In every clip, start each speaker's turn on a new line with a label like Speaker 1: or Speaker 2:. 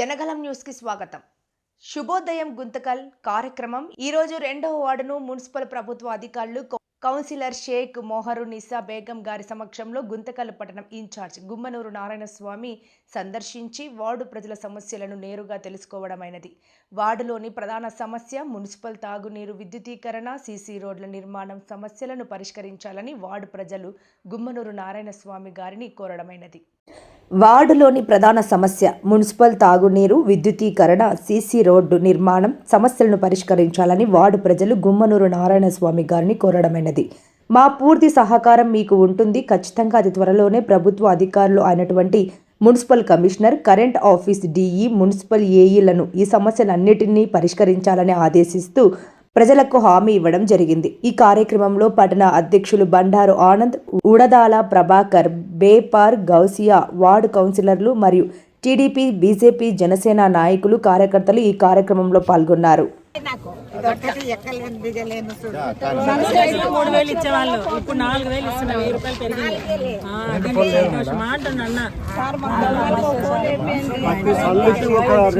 Speaker 1: జనగలం న్యూస్కి స్వాగతం. శుభోదయం గుంతకల్ కార్యక్రమం. ఈరోజు రెండవ వార్డును మున్సిపల్ ప్రభుత్వ అధికారులు కౌన్సిలర్ షేక్ మొహరు నిసా బేగం గారి సమక్షంలో గుంతకల్ పట్టణం ఇన్ఛార్జ్ గుమ్మనూరు నారాయణ స్వామి సందర్శించి వార్డు ప్రజల సమస్యలను నేరుగా తెలుసుకోవడమైనది. వార్డులోని ప్రధాన సమస్య మున్సిపల్ తాగునీరు విద్యుదీకరణ సీసీ రోడ్ల నిర్మాణం సమస్యలను పరిష్కరించాలని వార్డు ప్రజలు గుమ్మనూరు నారాయణ స్వామి గారిని కోరడమైనది. వార్డులోని ప్రధాన సమస్య మున్సిపల్ తాగునీరు విద్యుతీకరణ సీసీ రోడ్డు నిర్మాణం సమస్యలను పరిష్కరించాలని వార్డు ప్రజలు గుమ్మనూరు నారాయణ స్వామి గారిని కోరడమైనది. మా పూర్తి సహకారం మీకు ఉంటుంది. ఖచ్చితంగా అతి త్వరలోనే ప్రభుత్వ అధికారులు అయినటువంటి municipal commissioner current office DE municipal ఏఈలను ఈ సమస్యలన్నిటినీ పరిష్కరించాలని ఆదేశిస్తూ ప్రజలకు హామీ ఇవ్వడం జరిగింది. ఈ కార్యక్రమంలో పట్టణ అధ్యక్షులు బండారు ఆనంద్ ఉడదాల ప్రభాకర్ బేపార్ గౌసియా వార్డు కౌన్సిలర్లు మరియు టీడీపీ బీజేపీ జనసేన నాయకులు కార్యకర్తలు ఈ కార్యక్రమంలో పాల్గొన్నారు.
Speaker 2: మూడు వేలు ఇచ్చేవాళ్ళు. ఇప్పుడు నాలుగు వేలు ఇస్తున్నారు వెయ్యి రూపాయలు పెరిగింది. ఆ, అదండి సంతోషం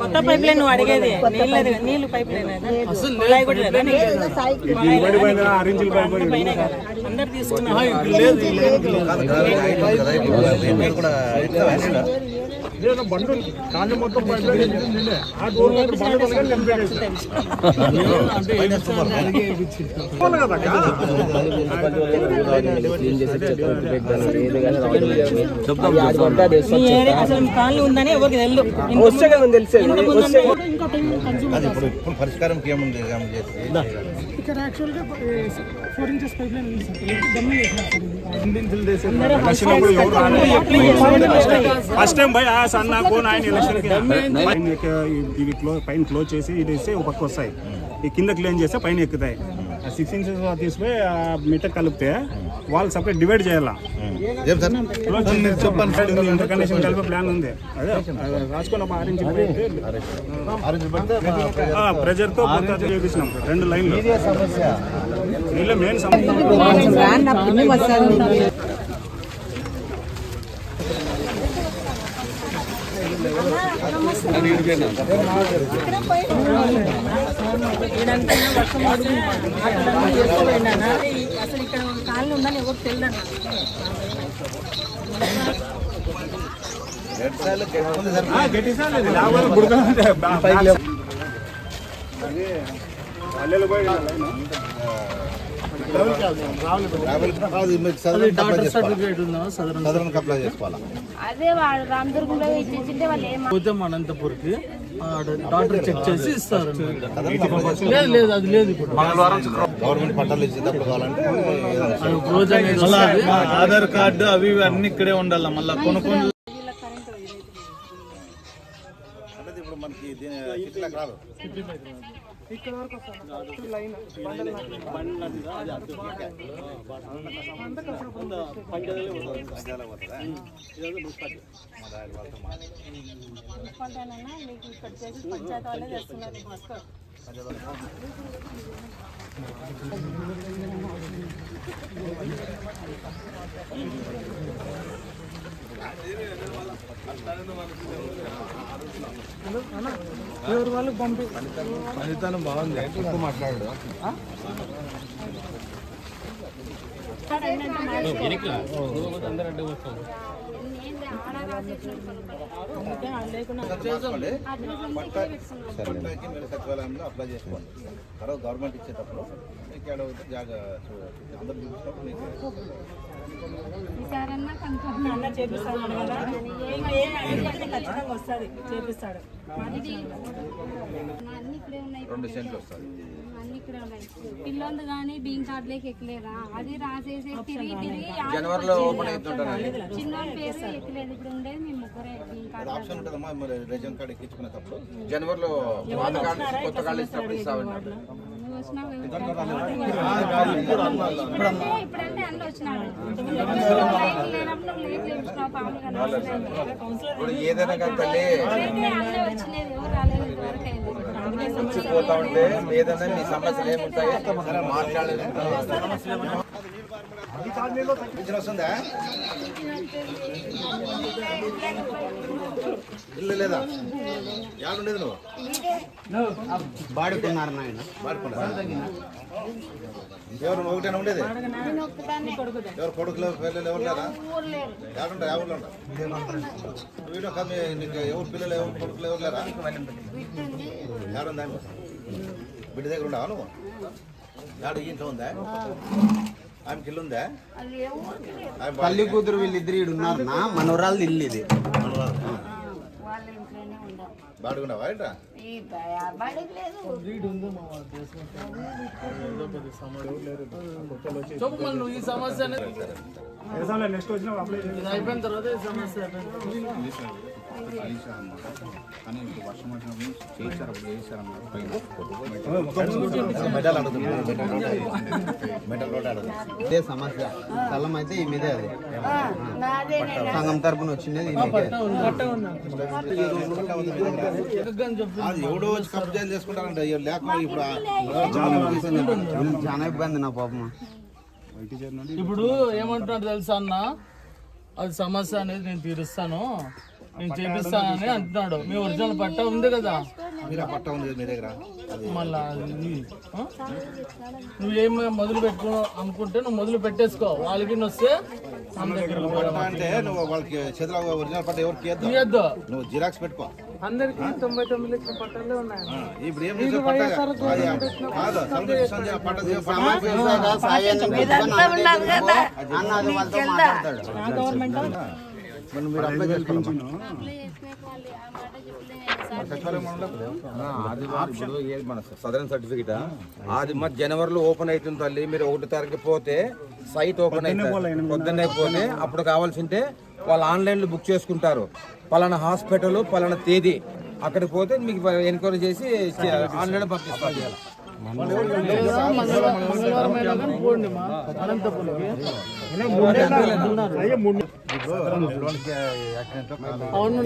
Speaker 2: కొత్త పైప్ లైన్ నువ్వు అడిగేది నీళ్ళది నీళ్ళు పైప్ లైన్. కుళాయి కూడా లేదా? ఉందని ఎవరికి తెలియదు కదా
Speaker 3: అది ఇప్పుడు ఇప్పుడు పరిష్కారం ఏముంది
Speaker 4: ఇక్కడ యాక్చువల్గా ఫోర్ ఇంచెస్ పైప్ లైన్ ఉంది సార్
Speaker 5: ఫస్ట్ టైం భయ సన్న ఫోన్ ఆయన ఎలక్షన్ క్లో పైన క్లోజ్ చేసి ఇది ఇస్తే ఒక పక్క వస్తాయి. ఈ కింద క్లీన్ చేస్తే పైన ఎక్కుతాయి. సిక్స్ ఇంచెస్ తీసుకుపోయి ఆ మిట్ట కలిపితే వాళ్ళు సపరేట్ డివైడ్ చేయాలా?
Speaker 3: ఏం సార్? మీరు చెప్పండి
Speaker 5: ఇంటర్ కనెక్షన్ కలిపే ప్లాన్ ఉంది. అదే రాసుకొని ఒక ఆరెంజ్ చేపించినాం రెండు లైన్లు. వీళ్ళ మెయిన్ సమస్య
Speaker 2: ఇదంతా వర్షం పడుతుంది. ఆటోలన్నీ వెళ్ళిపోయింది అన్న. ఈ- అసలు ఇక్కడ ఒక ఉందని ఎవరు తెలియదు
Speaker 5: పల్లెలు పోయి
Speaker 6: పోతే మన అనంతపూర్కి డాక్టర్ చెక్ చేసి ఇస్తారు. లేదు లేదు అది లేదు ఇప్పుడు.
Speaker 3: గవర్నమెంట్ పట్టాలు ఇచ్చేటప్పుడు కావాలంటే
Speaker 6: అది ఒక రోజు అనేది వస్తుంది. ఆధార్ కార్డు అవి ఇవి అన్ని ఇక్కడే ఉండాలి? మళ్ళీ కొనుక్కొని
Speaker 3: అంటే ఇప్పుడు మనకి దీని కిట్లకు రాదు.
Speaker 4: ఇక్కడ వరకు వస్తాను లైన్
Speaker 7: మీకు ఇక్కడ చేసి పంచాయతీ వాళ్ళే చేస్తున్నారు
Speaker 4: ఎవరి వాళ్ళకి పంపి
Speaker 3: పనితనం బాగుంది. ఎక్కువ మాట్లాడు. సచివాలయంలో అప్లై చేసుకోండి తర్వాత గవర్నమెంట్ ఇచ్చేటప్పుడు జాగా అందరు
Speaker 7: కన్ఫర్మ్
Speaker 2: అన్న చేపిస్తాను కదా. ఇంకా ఏం అడిగితే ఖచ్చితంగా వస్తుంది. చేపిస్తాడు.
Speaker 7: అన్ని ఇక్కడే ఉన్నాయి.
Speaker 3: రెండు సెంట్లు వస్తుంది
Speaker 7: అన్ని ఇక్కడ ఉన్నాయి. పిల్లలు కానీ బియ్యం కార్డులోకి ఎక్కలేదా? అది రాసేసి తిరిగి తిరిగి
Speaker 3: జనవరిలో ఓపెన్ అవుతుంటారు
Speaker 7: చిన్న పేరు ఎక్కలేదు. ఇప్పుడు ఉండేది మేము ముగ్గురే బియ్యం కార్డు
Speaker 3: ఆప్షన్ ఉంటుందమ్మా మరి రేషన్ కార్డు ఎక్కించుకునేటప్పుడు.
Speaker 8: జనవరిలో పాత కార్డు కొత్త కార్డు ఇచ్చినప్పుడు.
Speaker 7: ఇప్పుడంటే అన్నీ వచ్చినాడు.
Speaker 8: ఏదైనా కానీ తల్లి వచ్చిపోతా ఉంటే ఏదైనా మీ సమస్యలు ఏముంటాయి మాట్లాడలేదు
Speaker 3: వస్తుందా ఇల్లు లేదా? ఉండేది నువ్వు?
Speaker 6: బాడుకున్నారు నాయన.
Speaker 3: ఎవరు ఒకటేనా ఉండేది? ఎవరు కొడుకులు పిల్లలు ఎవరు లేరా? ఎవరుంటా ఎవరు వీడియో మీ- నీకు ఎవరు పిల్లలు ఎవరు కొడుకులు ఎవరు లేరా? ఎవరుందా బిడ్డ దగ్గర ఉండవా నువ్వు? యాడ ఇంట్లో ఉందా? ఆమెకి ఇల్లు ఉందా? ఆమె బాగా-
Speaker 6: తల్లి కూతురు వీళ్ళిద్దరు ఈడు ఉన్నారు నా మనవరాలు ఇల్లు ఇది.
Speaker 3: బాడుకున్నావా
Speaker 7: ఈ
Speaker 6: సమస్య అయిపోయిన తర్వాత సమస్య
Speaker 3: కానీ ఇప్పుడు వర్షం వచ్చినప్పుడు అప్పుడు
Speaker 6: ఇదే సమస్య. స్థలం అయితే ఈ మీదే అది. సంఘం తరపున వచ్చిండేది.
Speaker 3: అది ఎవడో వచ్చి కబ్జాలు చేసుకుంటారంట. లేకుండా ఇప్పుడు
Speaker 6: చాలా ఇబ్బంది నా పాపం.
Speaker 9: ఇప్పుడు ఏమంటున్నాడు తెలుసా అన్న? అది సమస్య అనేది నేను తీరుస్తాను. నేను చేపిస్తానని అంటున్నాడు. మీ ఒరిజినల్ పట్ట ఉంది కదా.
Speaker 3: మీరు ఆ పట్ట ఉంది మీ దగ్గర?
Speaker 9: మళ్ళా? నువ్వేం మొదలు పెట్టుకో అనుకుంటే నువ్వు మొదలు పెట్టేసుకో. వాళ్ళకి వస్తే మన దగ్గర
Speaker 3: పట్ట అంటే నువ్వు వాళ్ళకి చేతిలో ఒరిజినల్ పట్ట ఎవరికి ఇవ్వద్దు నువ్వు జిరాక్స్ పెట్టుకో.
Speaker 4: అందరికి తొంభై తొమ్మిది లక్షల పట్టాలే ఉన్నాయి.
Speaker 3: ఇప్పుడు ఏం చేసే పట్ట? కాదు పట్ట. పట్ట
Speaker 6: వాళ్ళతో మాట్లాడతాడు.
Speaker 3: మీరు అప్లై
Speaker 8: సదరన్ సర్టిఫికేట్ అది మా జనవరిలో ఓపెన్ అవుతుంది తల్లి మీరు ఒకటి తారీఖు పోతే సైట్ ఓపెన్ అవుతుంది పొద్దున్నే పోతే అప్పుడు కావాల్సింటే వాళ్ళు ఆన్లైన్లో బుక్ చేసుకుంటారు పలానా హాస్పిటల్ పలానా తేదీ అక్కడికి పోతే మీకు ఎన్క్వైరీ చేసి ఆన్లైన్ పంపిస్తారు
Speaker 9: మంగళవారం అవును